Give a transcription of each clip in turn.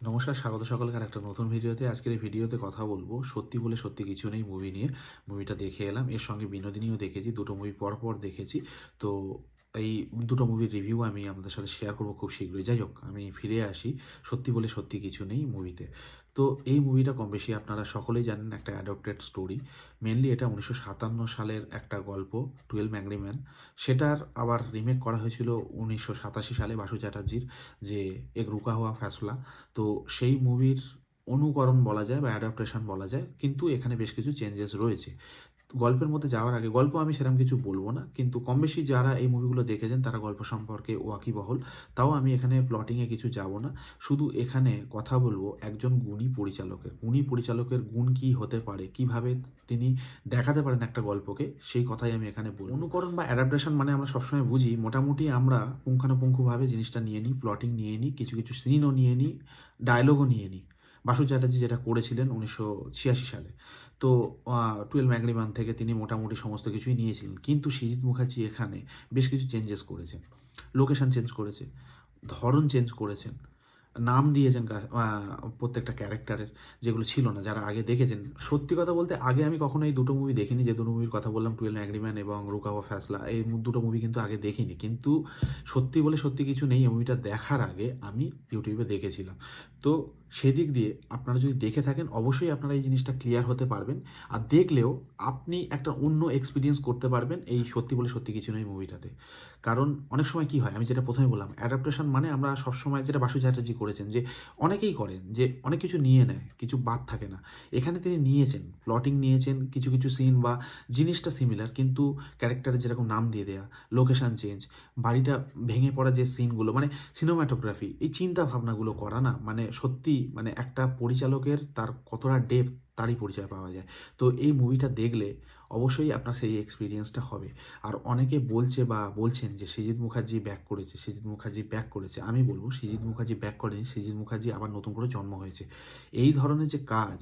নমস্কার, স্বাগত সকলকে একটা নতুন ভিডিওতে। আজকের এই ভিডিওতে কথা বলব সত্যি বলে সত্যি কিছু নেই মুভি নিয়ে। মুভিটা দেখে এলাম। এর সঙ্গে বিনোদিনীও দেখেছি, দুটো মুভি পরপর পর দেখেছি। তো এই দুটো মুভির রিভিউ আমি আপনাদের সাথে শেয়ার করব খুব শীঘ্রই। যাই হোক, আমি ফিরে আসি। সত্যি বলে সত্যি কিছু নেই মুভিতে তো। এই মুভিটা কম বেশি আপনারা সকলেই জানেন একটা অ্যাডপ্টেড স্টোরি মেনলি এটা উনিশশো সাতান্ন সালের একটা গল্প টুয়েলভ ম্যাংরি ম্যান সেটার আবার রিমেক করা হয়েছিল উনিশশো সাতাশি সালে বাসু চ্যাটার্জির যে এক রুকা হওয়া ফ্যাসলা তো সেই মুভির অনুকরণ বলা যায় বা অ্যাডাপ্টেশন বলা যায়, কিন্তু এখানে বেশ কিছু চেঞ্জেস রয়েছে। গল্পের মধ্যে যাওয়ার আগে, গল্প আমি সেরকম কিছু বলব না, কিন্তু কম বেশি যারা এই মুভিগুলো দেখেছেন, তারা গল্প সম্পর্কে ওয়াকিবহল। তাও আমি এখানে প্লটিংয়ে কিছু যাব না। শুধু এখানে কথা বলব একজন গুণী পরিচালকের। গুণী পরিচালকের গুণ কি হতে পারে? কীভাবে তিনি দেখাতে পারেন একটা গল্পকে? সেই কথাই আমি এখানে বলব। অনুকরণ বা অ্যাডাপ্টেশন মানে আমরা সবসময় বুঝি, মোটামুটি আমরা পুঙ্খানুপুঙ্খভাবে জিনিসটা নিয়ে নিই প্লটিং নিয়ে নিই, কিছু কিছু সিনও নিয়ে নিই ডায়লগও নিয়ে নিই। বাসু চ্যাটার্জি যেটা করেছিলেন উনিশশো ছিয়াশি সালে। তো টুয়েলভ ম্যাগরিমান থেকে তিনি মোটামুটি সমস্ত কিছুই নিয়েছিলেন। কিন্তু সৃজিত মুখার্জি এখানে বেশ কিছু চেঞ্জেস করেছেন। লোকেশন চেঞ্জ করেছে, ধরন চেঞ্জ করেছেন, নাম দিয়েছেন প্রত্যেকটা ক্যারেক্টারের যেগুলো ছিল না, যারা আগে দেখেছেন। সত্যি কথা বলতে, আগে আমি কখনো এই দুটো মুভি দেখিনি। যে দুটো মুভির কথা বললাম, টুয়েলভ অ্যাগ্রিম্যান এবং রুকাওয়া ফ্যাসলা, এই দুটো মুভি কিন্তু আগে দেখিনি। কিন্তু সত্যি বলে সত্যি কিছু নেই, এই মুভিটা দেখার আগে আমি ইউটিউবে দেখেছিলাম। তো সেদিক দিয়ে আপনারা যদি দেখে থাকেন, অবশ্যই আপনারা এই জিনিসটা ক্লিয়ার হতে পারবেন। আর দেখলেও আপনি একটা অন্য এক্সপিরিয়েন্স করতে পারবেন এই সত্যি বলে সত্যি কিছু নয় মুভিটাতে কারণ অনেক সময় কি হয়, আমি যেটা প্রথমে বললাম অ্যাডাপ্টেশন মানে আমরা সবসময় যেটা বাসু চ্যাটার্জি করেছেন যে, অনেকেই করেন যে, অনেক কিছু নিয়ে নেয়, কিছু বাদ থাকে না। এখানে তিনি নিয়েছেন প্লটিং নিয়েছেন, কিছু কিছু সিন বা জিনিসটা সিমিলার কিন্তু ক্যারেক্টারের যেরকম নাম দিয়ে দেয়া লোকেশন চেঞ্জ বাড়িটা ভেঙে পড়া যে সিনগুলো মানে সিনেমাটোগ্রাফি এই চিন্তা ভাবনাগুলো করা না মানে সত্যি মানে একটা পরিচালকের তার কতটা ডেপ তারই পরিচয় পাওয়া যায়। তো এই মুভিটা দেখলে অবশ্যই আপনার সেই এক্সপিরিয়েন্সটা হবে। আর অনেকে বলছে বা বলছেন যে সৃজিত মুখার্জি ব্যাক করেছে সৃজিত মুখার্জি ব্যাক করেছে। আমি বলব সৃজিত মুখার্জি ব্যাক করেনি সৃজিত মুখার্জি আবার নতুন করে জন্ম হয়েছে। এই ধরনের যে কাজ,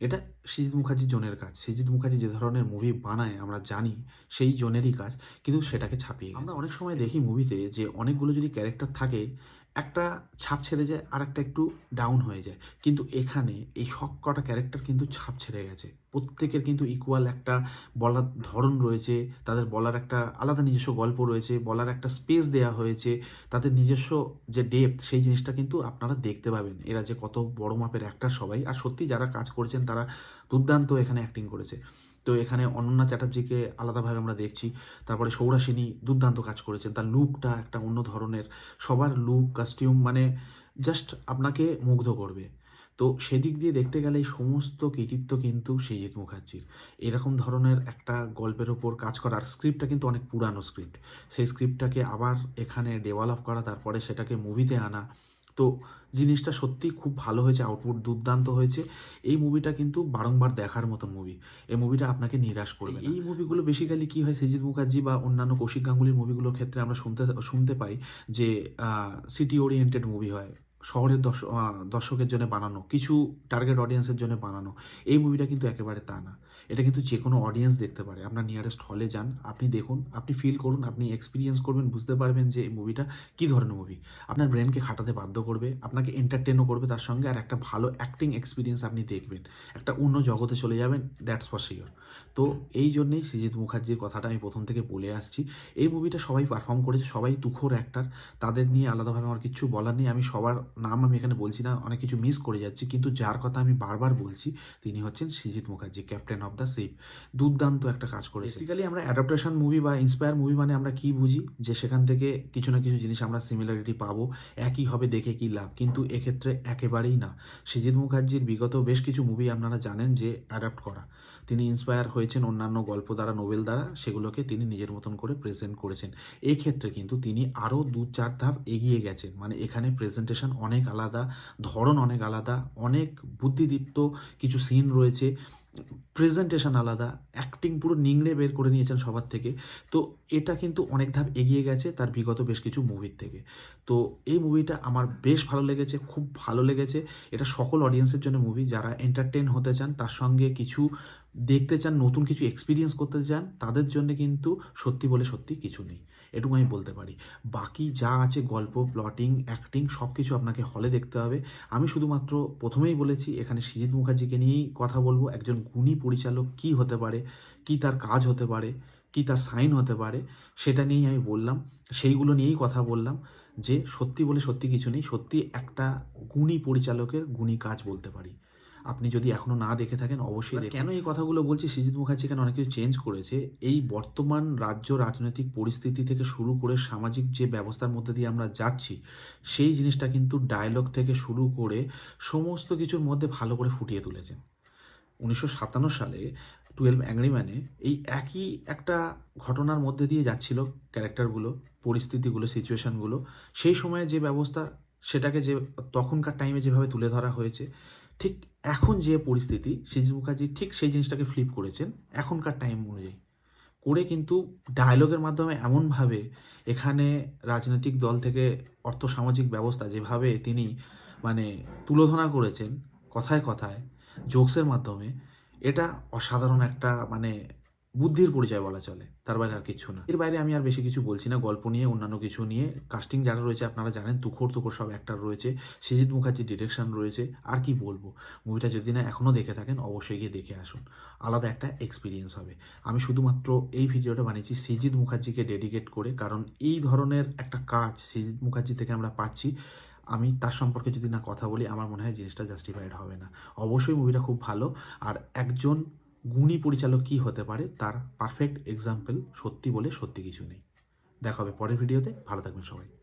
এটা সৃজিত মুখার্জির জনের কাজ। সৃজিত মুখার্জি যে ধরনের মুভি বানায় আমরা জানি, সেই জনেরই কাজ, কিন্তু সেটাকে ছাপিয়ে আমরা অনেক সময় দেখি মুভিতে যে অনেকগুলো যদি ক্যারেক্টার থাকে একটা ছাপ ছেড়ে যায় আর একটা একটু ডাউন হয়ে যায়। কিন্তু এখানে এই সব কটা ক্যারেক্টার কিন্তু ছাপ ছেড়ে গেছে। প্রত্যেকের কিন্তু ইকুয়াল একটা বলার ধরন রয়েছে, তাদের বলার একটা আলাদা নিজস্ব গল্প রয়েছে, বলার একটা স্পেস দেওয়া হয়েছে, তাদের নিজস্ব যে ডেপথ সেই জিনিসটা কিন্তু আপনারা দেখতে পাবেন। এরা যে কত বড় মাপের একটা সবাই। আর সত্যি যারা কাজ করেছেন, তারা দুর্দান্ত এখানে অ্যাক্টিং করেছে। তো এখানে অনন্যা চ্যাটার্জিকে আলাদাভাবে আমরা দেখছি। তারপরে সৌরাসিনী দুর্দান্ত কাজ করেছেন। তার লুকটা একটা অন্য ধরনের। সবার লুক কাস্টিউম মানে জাস্ট আপনাকে মুগ্ধ করবে। তো সেদিক দিয়ে দেখতে গেলে সমস্ত কৃতিত্ব কিন্তু সৃজিত মুখার্জির। এরকম ধরনের একটা গল্পের ওপর কাজ করার স্ক্রিপ্টটা কিন্তু অনেক পুরানো স্ক্রিপ্ট সেই স্ক্রিপ্টটাকে আবার এখানে ডেভেলপ করা, তারপরে সেটাকে মুভিতে আনা। তো জিনিসটা সত্যি খুব ভালো হয়েছে আউটপুট দুর্দান্ত হয়েছে। এই মুভিটা কিন্তু বারংবার দেখার মতো মুভি এই মুভিটা আপনাকে নিরাশ করবে এই মুভিগুলো বেসিক্যালি কী হয় সৃজিত মুখার্জি বা অন্যান্য কৌশিক গাঙ্গুলির মুভিগুলোর ক্ষেত্রে আমরা শুনতে শুনতে পাই যে সিটি ওরিয়েন্টেড মুভি হয়। শহরের দর্শকের জন্য বানানো, কিছু টার্গেট অডিয়েন্সের জন্য বানানো, এই মুভিটা কিন্তু একেবারে তা না। এটা কিন্তু যে কোনো অডিয়েন্স দেখতে পারে। আপনার নিয়ারেস্ট হলে যান, আপনি দেখুন, আপনি ফিল করুন, আপনি এক্সপিরিয়েন্স করবেন, বুঝতে পারবেন যে এই মুভিটা কী ধরনের মুভি আপনার ব্রেনকে খাটাতে বাধ্য করবে, আপনাকে এন্টারটেনও করবে তার সঙ্গে, আর একটা ভালো অ্যাক্টিং এক্সপিরিয়েন্স আপনি দেখবেন। একটা অন্য জগতে চলে যাবেন দ্যাটস ফর শিওর তো এই জন্যেই সৃজিত মুখার্জির কথাটা আমি প্রথম থেকে বলে আসছি। এই মুভিটা সবাই পারফর্ম করেছে, সবাই তুখোর অ্যাক্টার তাদের নিয়ে আলাদাভাবে আমার কিছু বলার নেই। আমি সবার নাম আমি এখানে বলছি না, অনেক কিছু মিস করে যাচ্ছি, কিন্তু যার কথা আমি বারবার বলছি তিনি হচ্ছেন Srijit Mukherjee captain of the safe দুর্দান্ত একটা কাজ করে বেসিক্যালি আমরা অ্যাডাপ্টেশন মুভি বা ইন্সপায়ার মুভি মানে আমরা কি বুঝি? যে সেখান থেকে কিছু না কিছু জিনিস আমরা সিমিলারিটি পাবো, একই হবে দেখে কি লাভ? কিন্তু এক্ষেত্রে একেবারেই না। সৃজিত মুখার্জির বিগত বেশ কিছু মুভি আপনারা জানেন যে অ্যাডাপ্ট করা। তিনি ইন্সপায়ার হয়েছেন অন্যান্য গল্প দ্বারা নোবেল দ্বারা, সেগুলোকে তিনি নিজের মতন করে প্রেজেন্ট করেছেন। এক্ষেত্রে কিন্তু তিনি আরও দু চার ধাপ এগিয়ে গেছেন। মানে এখানে প্রেজেন্টেশন অনেক আলাদা, ধরন অনেক আলাদা, অনেক বুদ্ধিদীপ্ত কিছু সিন রয়েছে। প্রেজেন্টেশন আলাদা অ্যাক্টিং পুরো নিংড়ে বের করে নিয়েছেন সবার থেকে। তো এটা কিন্তু অনেক ধাপ এগিয়ে গেছে তার বিগত বেশ কিছু মুভির থেকে। তো এই মুভিটা আমার বেশ ভালো লেগেছে, খুব ভালো লেগেছে। এটা সকল অডিয়েন্সের জন্য মুভি যারা এন্টারটেন হতে চান, তার সঙ্গে কিছু দেখতে চান, নতুন কিছু এক্সপিরিয়েন্স করতে চান, তাদের জন্য কিন্তু সত্যি বলে সত্যি কিছু নেই। এটুকু আমি বলতে পারি। বাকি যা আছে গল্প প্লটিং অ্যাক্টিং সব কিছু আপনাকে হলে দেখতে হবে। আমি শুধুমাত্র প্রথমেই বলেছি, এখানে সৃজিত মুখার্জিকে নিয়েই কথা বলব। একজন গুণী পরিচালক কি হতে পারে? কি তার কাজ হতে পারে? কি তার সাইন হতে পারে? সেটা নিয়েই আমি বললাম। সেইগুলো নিয়েই কথা বললাম যে সত্যি বলে সত্যি কিছু নেই। সত্যি একটা গুণী পরিচালকের গুণী কাজ বলতে পারি। আপনি যদি এখনও না দেখে থাকেন অবশ্যই। কেন এই কথাগুলো বলছি? সৃজিত মুখার্জি এখানে অনেক কিছু চেঞ্জ করেছে। এই বর্তমান রাজ্য রাজনৈতিক পরিস্থিতি থেকে শুরু করে সামাজিক যে ব্যবস্থার মধ্যে দিয়ে আমরা যাচ্ছি সেই জিনিসটা কিন্তু ডায়লগ থেকে শুরু করে সমস্ত কিছুর মধ্যে ভালো করে ফুটিয়ে তুলেছেন উনিশশো সাতান্ন সালে টুয়েলভ অ্যাংরিম্যানে এই একই একটা ঘটনার মধ্যে দিয়ে যাচ্ছিল ক্যারেক্টারগুলো পরিস্থিতিগুলো সিচুয়েশনগুলো সেই সময়ে যে ব্যবস্থা সেটাকে যে তখনকার টাইমে যেভাবে তুলে ধরা হয়েছে ঠিক এখন যে পরিস্থিতি সৃজিত মুখার্জি ঠিক সেই জিনিসটাকে ফ্লিপ করেছেন, এখনকার টাইম অনুযায়ী। করে কিন্তু ডায়লগের মাধ্যমে এমনভাবে এখানে রাজনৈতিক দল থেকে অর্থ সামাজিক ব্যবস্থা যেভাবে তিনি মানে তুলোধনা করেছেন কথায় কথায় জোকসের মাধ্যমে, এটা অসাধারণ একটা মানে বুদ্ধির পরিচয় বলা চলে, তার বাইরে আর কিছু না। এর বাইরে আমি আর বেশি কিছু বলছি না, গল্প নিয়ে, অন্যান্য কিছু নিয়ে। কাস্টিং যারা রয়েছে, আপনারা জানেন তুখোর তুখোর সব অ্যাক্টার রয়েছে। সৃজিত মুখার্জি ডিরেকশন রয়েছে, আর কি বলব? মুভিটা যদি না এখনও দেখে থাকেন, অবশ্যই গিয়ে দেখে আসুন। আলাদা একটা এক্সপিরিয়েন্স হবে। আমি শুধুমাত্র এই ভিডিওটা বানিয়েছি সৃজিত মুখার্জিকে ডেডিকেট করে, কারণ এই ধরনের একটা কাজ সৃজিত মুখার্জি থেকে আমরা পাচ্ছি। আমি তার সম্পর্কে যদি না কথা বলি, আমার মনে হয় জিনিসটা জাস্টিফাইড হবে না। অবশ্যই মুভিটা খুব ভালো। আর একজন গুণী পরিচালক কি হতে পারে তার পারফেক্ট এক্সাম্পল সত্যি বলে সত্যি কিছু নেই। দেখা হবে পরের ভিডিওতে ভালো থাকবেন সবাই।